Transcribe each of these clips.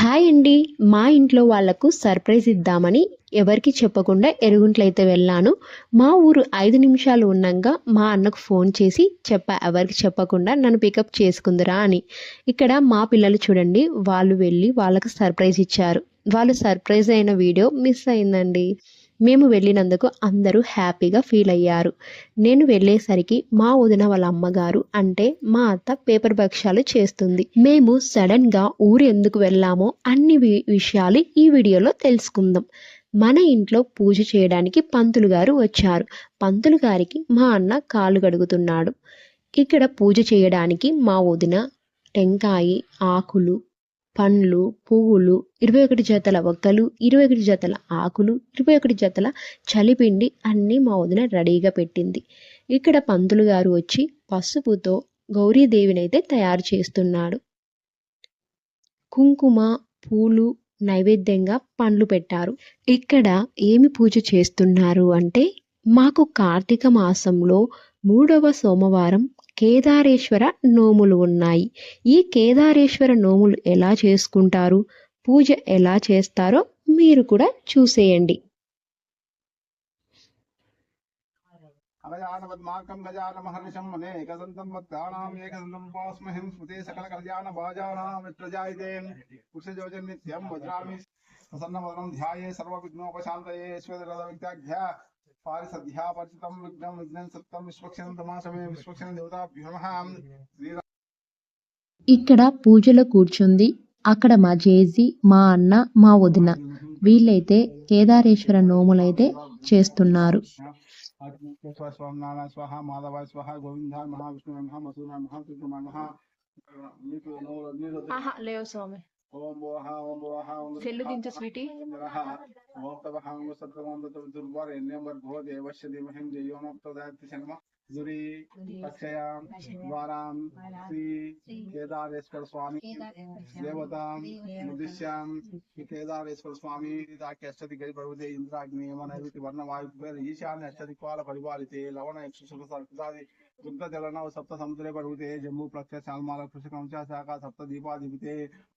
Hi అండి. మా ఇంట్లో వాళ్ళకు సర్ప్రైజ్ ఇద్దామని ఎవరికి చెప్పకుండా ఎరుగుంట్లయితే వెళ్ళాను. మా ఊరు ఐదు నిమిషాలు ఉన్నాక మా అన్నకు ఫోన్ చేసి చెప్పా ఎవరికి చెప్పకుండా నన్ను పికప్ చేసుకుందిరా అని. ఇక్కడ మా పిల్లలు చూడండి వాళ్ళు వెళ్ళి వాళ్ళకు సర్ప్రైజ్ ఇచ్చారు. వాళ్ళు సర్ప్రైజ్ అయిన వీడియో మిస్ అయిందండి. మేము వెళ్ళినందుకు అందరూ హ్యాపీగా ఫీల్ అయ్యారు. నేను వెళ్ళేసరికి మా వదిన వాళ్ళ అమ్మగారు అంటే మా అత్త పేపర్ భక్ష్యాలు చేస్తుంది. మేము సడన్గా ఊరు ఎందుకు వెళ్ళామో అన్ని వి- విషయాలు ఈ వీడియోలో తెలుసుకుందాం. మన ఇంట్లో పూజ చేయడానికి పంతులు గారు వచ్చారు. పంతులు గారికి మా అన్న కాళ్ళు గడుగుతున్నాడు ఇక్కడ పూజ చేయడానికి మా వదిన టెంకాయి ఆకులు పండ్లు పువ్వులు ఇరవై ఒకటి జతల ఒక్కలు ఇరవై ఒకటి జతల ఆకులు ఇరవై ఒకటి జతల చలిపిండి అన్నీ మా వదిన రెడీగా పెట్టింది. ఇక్కడ పంతులు గారు వచ్చి పసుపుతో గౌరీదేవిని అయితే తయారు చేస్తున్నాడు. కుంకుమ పూలు నైవేద్యంగా పండ్లు పెట్టారు. ఇక్కడ ఏమి పూజ చేస్తున్నారు అంటే మాకు కార్తీక మాసంలో మూడవ సోమవారం కేదారేశ్వర నోములు ఉన్నాయి. ఈ కేదారేశ్వర నోములు ఎలా చేసుకుంటారు? పూజ ఎలా చేస్తారో మీరు కూడా చూసేయండి. అవజానవద్మాకం గజానమహర్నిశం అనేకదంతం వత్తానాం ఏకదంతం వాస్మహిం స్మృతే సకల కళ్యాణ వాజానాం విత్రజాయితే పురుషజోజన్ నిత్యం వజ్రామి ప్రసన్నవదనం ధ్యాయే సర్వవిఘ్నోపశాంతయే ఈశ్వరరథ పారిసధ్యాపరిచితం విఘ్నం విఘ్నం సత్తం విశ్వక్షణం తమాశమే విశ్వక్షణ దేవతాభ్యో నమ ఇక్కడ పూజలో కూర్చుంది. అక్కడ మా జేజీ మా అన్న మా వదిన. వీళ్ళైతే కేదారేశ్వర నోములైతే చేస్తున్నారు. లేవు స్వామి. నారాయణ స్వాహ మాధవాయ స్వాహ గోవిందాయ మహావిష్ణు నమః మధురాయ మహా కృష్ణ నమః మీకు నూరు నీరు లేవు స్వామి ఓం భోహ ఓం భోహ ఓం సెల్లు దించు స్వీటీ ఇంద్రః మోక్తవహం సత్రవంతతో దుర్వారేణ్యం వర్గో దేవస్య ధీమహిం దేయోనోక్తదాయతి శర్మ దురి అక్షయాం ద్వారాం శ్రీ కేదారేశ్వర స్వామి దేవతాం ఉద్దిశ్యాం శ్రీ కేదారేశ్వర స్వామి దాకి అష్టది గడి పర్వతే ఇంద్రాగ్ని యమనైతి వర్ణ వాయు ఈశాన్య అష్టది కాల పరిపాలితే లవణ యక్షుసుఖ సర్పదాది దుగ్ధ జలనవ సప్త సముద్రే పర్వతే జమ్ము ప్రత్య శాల్మాల కృషికం చ శాఖ సప్త దీపాధిపతే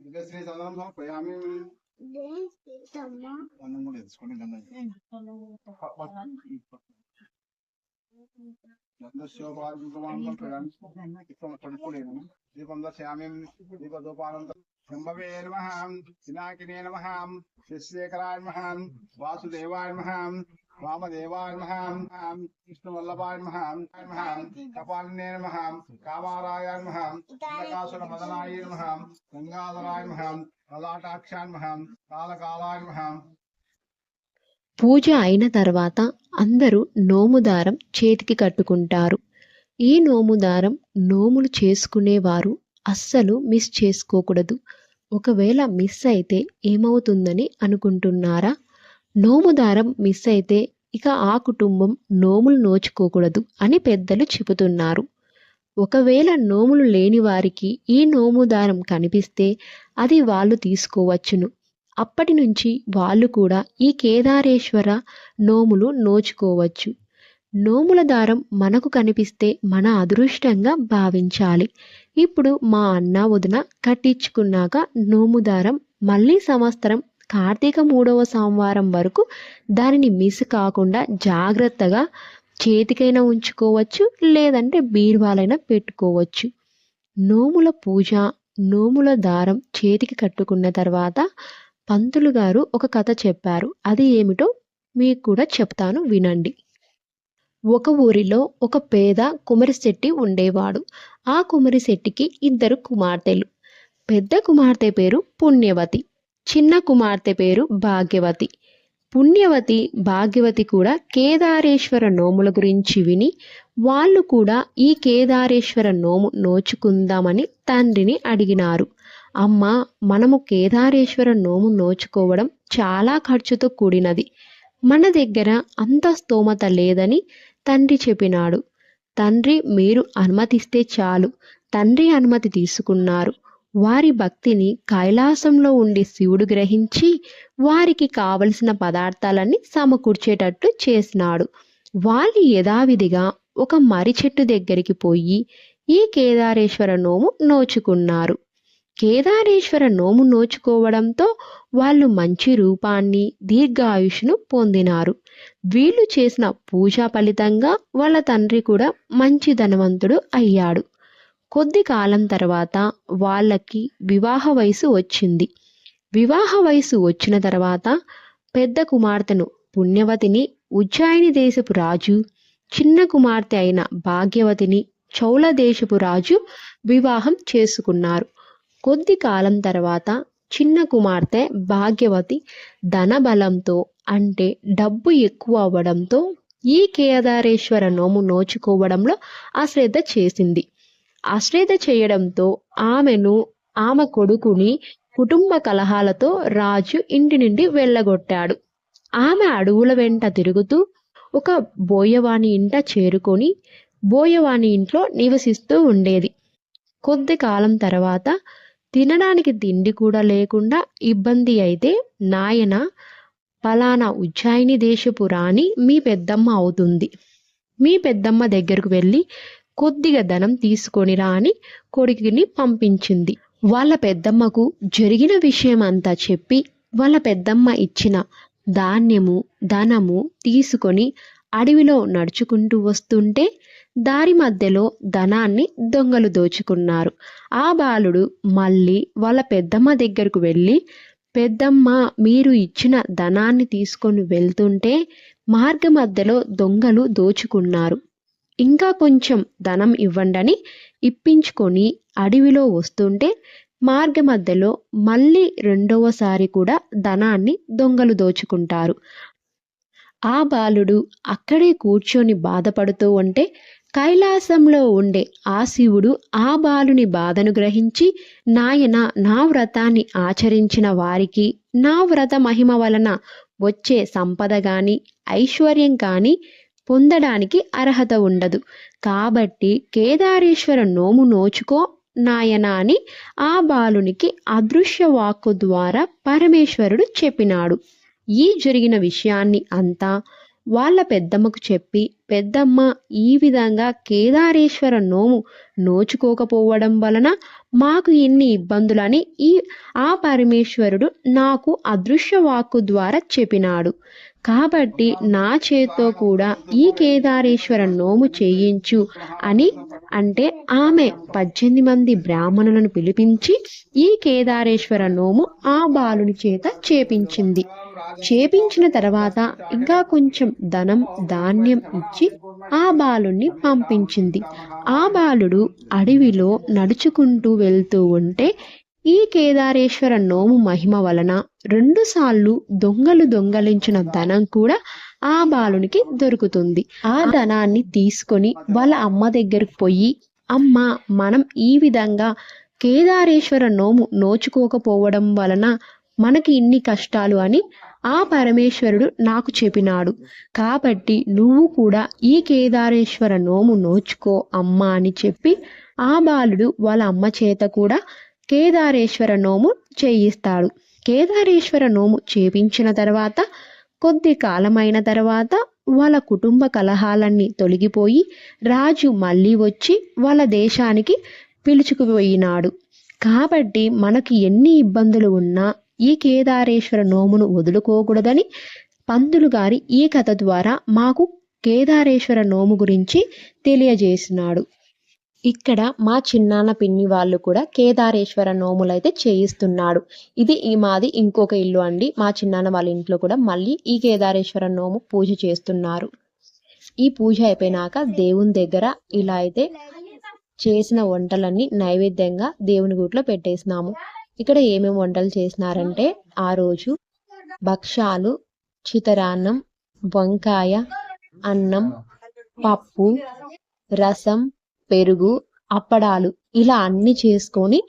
ఇంకా శ్రీ చంద్రం సమర్పయామి అన్నం కూడా తెచ్చుకోండి గంధం. ప- ప- దీపం దర్శయామి దీపదోపానంత శంభవే నమః పినాకినే నమః శశిశేఖరాయ నమః వాసుదేవాయ నమః వామదేవాయ నమః విష్ణువల్లభాయ నమః నమః కపాలినే మహాం కామారాయ నమః ప్రకాశుర మదనాయ మహాం గంగాధరాయ మహాం లలాటాక్షాయ నమః కాలకాలాయ నమః పూజ అయిన తర్వాత అందరూ నోముదారం చేతికి కట్టుకుంటారు. ఈ నోముదారం నోములు చేసుకునేవారు అస్సలు మిస్ చేసుకోకూడదు. ఒకవేళ మిస్ అయితే ఏమవుతుందని అనుకుంటున్నారా? నోముదారం మిస్ అయితే ఇక ఆ కుటుంబం నోములు నోచుకోకూడదు అని పెద్దలు చెబుతున్నారు. ఒకవేళ నోములు లేని వారికి ఈ నోముదారం కనిపిస్తే అది వాళ్ళు తీసుకోవచ్చును. అప్పటి నుంచి వాళ్ళు కూడా ఈ కేదారేశ్వర నోములు నోచుకోవచ్చు. నోముల దారం మనకు కనిపిస్తే మన అదృష్టంగా భావించాలి. ఇప్పుడు మా అన్న వదిన కట్టించుకున్నాక నోము దారం మళ్ళీ సంవత్సరం కార్తీక మూడవ సోమవారం వరకు దానిని మిస్ కాకుండా జాగ్రత్తగా చేతికైనా ఉంచుకోవచ్చు లేదంటే బీరువాలైనా పెట్టుకోవచ్చు. నోముల పూజ నోముల దారం చేతికి కట్టుకున్న తర్వాత పంతులు గారు ఒక కథ చెప్పారు. అది ఏమిటో మీకు కూడా చెప్తాను వినండి. ఒక ఊరిలో ఒక పేద కుమరిశెట్టి ఉండేవాడు. ఆ కుమరిశెట్టికి ఇద్దరు కుమార్తెలు. పెద్ద కుమార్తె పేరు పుణ్యవతి. చిన్న కుమార్తె పేరు భాగ్యవతి. పుణ్యవతి భాగ్యవతి కూడా కేదారేశ్వర నోముల గురించి విని వాళ్ళు కూడా ఈ కేదారేశ్వర నోము నోచుకుందామని తండ్రిని అడిగినారు. అమ్మ మనము కేదారేశ్వర నోము నోచుకోవడం చాలా ఖర్చుతో కూడినది. మన దగ్గర అంత స్తోమత లేదని తండ్రి చెప్పినాడు. తండ్రి మీరు అనుమతిస్తే చాలు. తండ్రి అనుమతి తీసుకున్నారు. వారి భక్తిని కైలాసంలో ఉండి శివుడు గ్రహించి వారికి కావలసిన పదార్థాలన్నీ సమకూర్చేటట్టు చేసినాడు. వాళ్ళు యథావిధిగా ఒక మర్రి చెట్టు దగ్గరికి పోయి ఈ కేదారేశ్వర నోము నోచుకున్నారు. కేదారేశ్వర నోము నోచుకోవడంతో వాళ్ళు మంచి రూపాన్ని దీర్ఘాయుష్ను పొందినారు. వీళ్ళు చేసిన పూజా ఫలితంగా వాళ్ళ తండ్రి కూడా మంచి ధనవంతుడు అయ్యాడు. కొద్ది కాలం తర్వాత వాళ్ళకి వివాహ వయసు వచ్చింది. వివాహ వయసు వచ్చిన తర్వాత పెద్ద కుమార్తెను పుణ్యవతిని ఉజ్జాయిని దేశపు రాజు చిన్న కుమార్తె అయిన భాగ్యవతిని చౌల దేశపు రాజు వివాహం చేసుకున్నారు. కొద్ది కాలం తర్వాత చిన్న కుమార్తె భాగ్యవతి ధనబలంతో అంటే డబ్బు ఎక్కువ అవ్వడంతో ఈ కేదారేశ్వర నోము నోచుకోవడంలో అశ్రద్ధ చేసింది. అశ్రద్ధ చేయడంతో ఆమెను ఆమె కొడుకుని కుటుంబ కలహాలతో రాజు ఇంటి నుండి వెళ్ళగొట్టాడు. ఆమె అడవుల వెంట తిరుగుతూ ఒక బోయవాని ఇంట చేరుకొని బోయవాని ఇంట్లో నివసిస్తూ ఉండేది. కొద్ది కాలం తర్వాత తినడానికి తిండి కూడా లేకుండా ఇబ్బంది అయితే నాయన ఫలానా ఉజ్జాయిని దేశపు రాణి మీ పెద్దమ్మ అవుతుంది. మీ పెద్దమ్మ దగ్గరకు వెళ్ళి కొద్దిగా ధనం తీసుకొని రా అని కొడుకుని పంపించింది. వాళ్ళ పెద్దమ్మకు జరిగిన విషయం అంతా చెప్పి వాళ్ళ పెద్దమ్మ ఇచ్చిన ధాన్యము ధనము తీసుకొని అడవిలో నడుచుకుంటూ వస్తుంటే దారి మధ్యలో ధనాన్ని దొంగలు దోచుకున్నారు. ఆ బాలుడు మళ్ళీ వాళ్ళ పెద్దమ్మ దగ్గరకు వెళ్ళి పెద్దమ్మ మీరు ఇచ్చిన ధనాన్ని తీసుకొని వెళ్తుంటే మార్గ మధ్యలో దొంగలు దోచుకున్నారు. ఇంకా కొంచెం ధనం ఇవ్వండని ఇప్పించుకొని అడవిలో వస్తుంటే మార్గ మధ్యలో మళ్ళీ రెండవసారి కూడా ధనాన్ని దొంగలు దోచుకుంటారు. ఆ బాలుడు అక్కడే కూర్చొని బాధపడుతూ ఉంటే కైలాసంలో ఉండే ఆ శివుడు ఆ బాలుని బాధను గ్రహించి నాయన నా వ్రతాన్ని ఆచరించిన వారికి నా వ్రత మహిమ వలన వచ్చే సంపద కానీ ఐశ్వర్యం కానీ పొందడానికి అర్హత ఉండదు. కాబట్టి కేదారేశ్వర నోము నోచుకో నాయన అని ఆ బాలునికి అదృశ్య వాక్కు ద్వారా పరమేశ్వరుడు చెప్పినాడు. ఈ జరిగిన విషయాన్ని అంతా వాళ్ళ పెద్దమ్మకు చెప్పి పెద్దమ్మ ఈ విధంగా కేదారేశ్వర నోము నోచుకోకపోవడం వలన మాకు ఎన్ని ఇబ్బందులని ఈ ఆ పరమేశ్వరుడు నాకు అదృశ్య వాక్కు ద్వారా చెప్పినాడు. కాబట్టి నా చేత్తో కూడా ఈ కేదారేశ్వర నోము చేయించు అని అంటే ఆమె పద్దెనిమిది మంది బ్రాహ్మణులను పిలిపించి ఈ కేదారేశ్వర నోము ఆ బాలుని చేత చేపించింది. చేపించిన తర్వాత ఇంకా కొంచెం ధనం ధాన్యం ఇచ్చి ఆ బాలుని పంపించింది. ఆ బాలుడు అడవిలో నడుచుకుంటూ వెళ్తూ ఉంటే ఈ కేదారేశ్వర నోము మహిమ వలన రెండుసార్లు దొంగలు దొంగలించిన ధనం కూడా ఆ బాలునికి దొరుకుతుంది. ఆ ధనాన్ని తీసుకొని వాళ్ళ అమ్మ దగ్గరకు పోయి అమ్మ మనం ఈ విధంగా కేదారేశ్వర నోము నోచుకోకపోవడం వలన మనకి ఇన్ని కష్టాలు అని ఆ పరమేశ్వరుడు నాకు చెప్పినాడు. కాబట్టి నువ్వు కూడా ఈ కేదారేశ్వర నోము నోచుకో అమ్మ అని చెప్పి ఆ బాలుడు వాళ్ళ అమ్మ చేత కూడా కేదారేశ్వర నోము చేయిస్తాడు. కేదారేశ్వర నోము చేపించిన తర్వాత కొద్ది కాలమైన తర్వాత వాళ్ళ కుటుంబ కలహాలన్నీ తొలగిపోయి రాజు మళ్ళీ వచ్చి వాళ్ళ దేశానికి పిలుచుకుపోయినాడు. కాబట్టి మనకి ఎన్ని ఇబ్బందులు ఉన్నా ఈ కేదారేశ్వర నోమును వదులుకోకూడదని పంతులు గారి ఈ కథ ద్వారా మాకు కేదారేశ్వర నోము గురించి తెలియజేసినాడు. ఇక్కడ మా చిన్నాన్న పిన్ని వాళ్ళు కూడా కేదారేశ్వర నోములు అయితే చేయిస్తున్నాడు. ఇది ఈ మాది ఇంకొక ఇల్లు అండి. మా చిన్నాన్న వాళ్ళ ఇంట్లో కూడా మళ్ళీ ఈ కేదారేశ్వర నోము పూజ చేస్తున్నారు. ఈ పూజ అయిపోయినాక దేవుని దగ్గర ఇలా అయితే చేసిన వంటలన్నీ నైవేద్యంగా దేవుని గుట్లో పెట్టేసినాము. ఇక్కడ ఏమేమి వంటలు చేసినారంటే ఆ రోజు భక్షాలు చితరాన్నం వంకాయ అన్నం పప్పు రసం పెరుగు అప్పడాలు ఇలా అన్ని చేసుకొని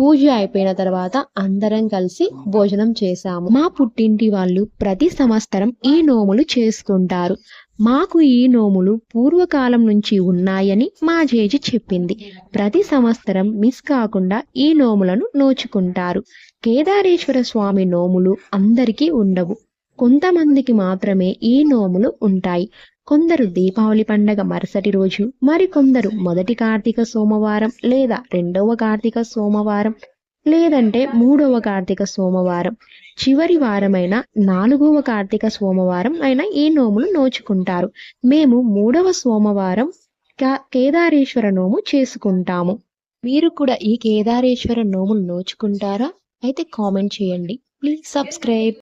పూజ అయిపోయిన తర్వాత అందరం కలిసి భోజనం చేశాము. మా పుట్టింటి వాళ్ళు ప్రతి సంవత్సరం ఈ నోములు చేసుకుంటారు. మాకు ఈ నోములు పూర్వకాలం నుంచి ఉన్నాయని మా జేజి చెప్పింది. ప్రతి సంవత్సరం మిస్ కాకుండా ఈ నోములను నోచుకుంటారు. కేదారేశ్వర స్వామి నోములు అందరికీ ఉండవు. కొంతమందికి మాత్రమే ఈ నోములు ఉంటాయి. కొందరు దీపావళి పండగ మరుసటి రోజు మరికొందరు మొదటి కార్తీక సోమవారం లేదా రెండవ కార్తీక సోమవారం లేదంటే మూడవ కార్తీక సోమవారం. చివరి వారమైన నాలుగవ కార్తీక సోమవారం అయినా ఈ నోములు నోచుకుంటారు. మేము మూడవ సోమవారం కేదారేశ్వర నోము చేసుకుంటాము. మీరు కూడా ఈ కేదారేశ్వర నోములు నోచుకుంటారా? అయితే కామెంట్ చేయండి. Please subscribe.